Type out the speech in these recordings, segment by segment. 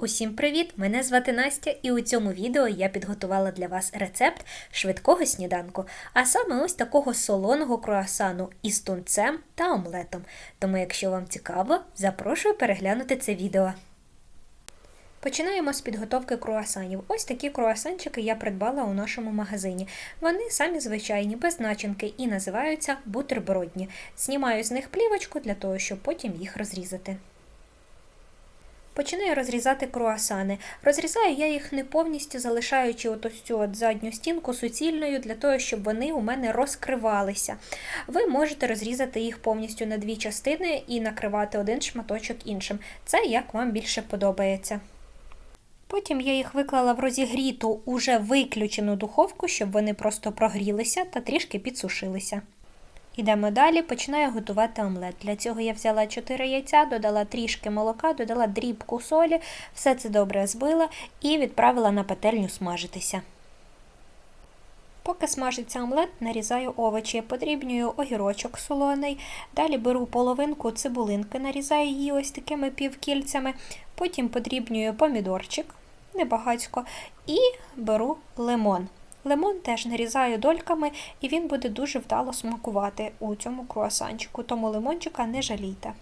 Усім привіт! Мене звати Настя, і у цьому відео я підготувала для вас рецепт швидкого сніданку, а саме ось такого солоного круасану із тунцем та омлетом. Тому, якщо вам цікаво, запрошую переглянути це відео. Починаємо з підготовки круасанів. Ось такі круасанчики я придбала у нашому магазині. Вони самі звичайні, без начинки і називаються бутербродні. Знімаю з них плівочку для того, щоб потім їх розрізати. Починаю розрізати круасани. Розрізаю я їх не повністю, залишаючи от ось цю от задню стінку суцільною, для того, щоб вони у мене розкривалися. Ви можете розрізати їх повністю на дві частини і накривати один шматочок іншим. Це як вам більше подобається. Потім я їх виклала в розігріту, уже виключену духовку, щоб вони просто прогрілися та трішки підсушилися. Ідемо далі, починаю готувати омлет. Для цього я взяла 4 яйця, додала трішки молока, додала дрібку солі, все це добре збила і відправила на пательню смажитися. Поки смажиться омлет, нарізаю овочі, подрібнюю огірочок солоний, далі беру половинку цибулинки, нарізаю її ось такими півкільцями, потім подрібнюю помідорчик, небагацько, і беру лимон. Лимон теж нарізаю дольками, і він буде дуже вдало смакувати у цьому круасанчику, тому лимончика не жалійте.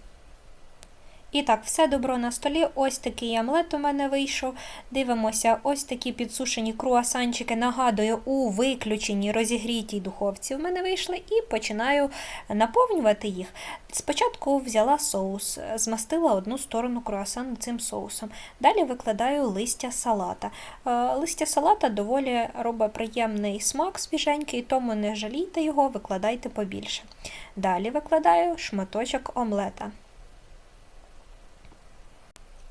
І так, все добро на столі. Ось такий омлет у мене вийшов. Дивимося, ось такі підсушені круасанчики, нагадую, у виключеній розігрітій духовці в мене вийшли, і починаю наповнювати їх. Спочатку взяла соус, змастила одну сторону круасану цим соусом. Далі викладаю листя салата. Листя салата доволі робить приємний смак свіженький, тому не жалійте його, викладайте побільше. Далі викладаю шматочок омлета.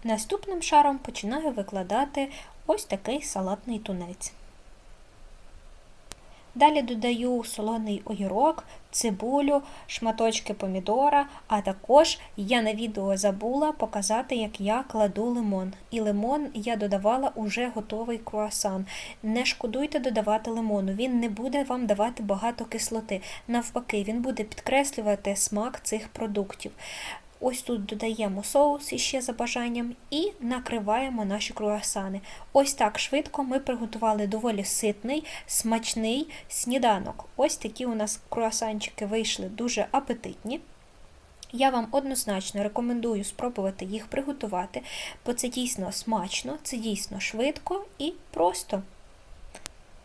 Наступним шаром починаю викладати ось такий салатний тунець. Далі додаю солоний огірок, цибулю, шматочки помідора, а також я на відео забула показати, як я кладу лимон. І лимон я додавала уже готовий круасан. Не шкодуйте додавати лимону, він не буде вам давати багато кислоти. Навпаки, він буде підкреслювати смак цих продуктів. Ось тут додаємо соус іще за бажанням і накриваємо наші круасани. Ось так швидко ми приготували доволі ситний, смачний сніданок. Ось такі у нас круасанчики вийшли дуже апетитні. Я вам однозначно рекомендую спробувати їх приготувати, бо це дійсно смачно, це дійсно швидко і просто.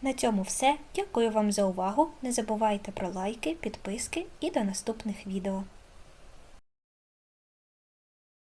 На цьому все. Дякую вам за увагу. Не забувайте про лайки, підписки і до наступних відео.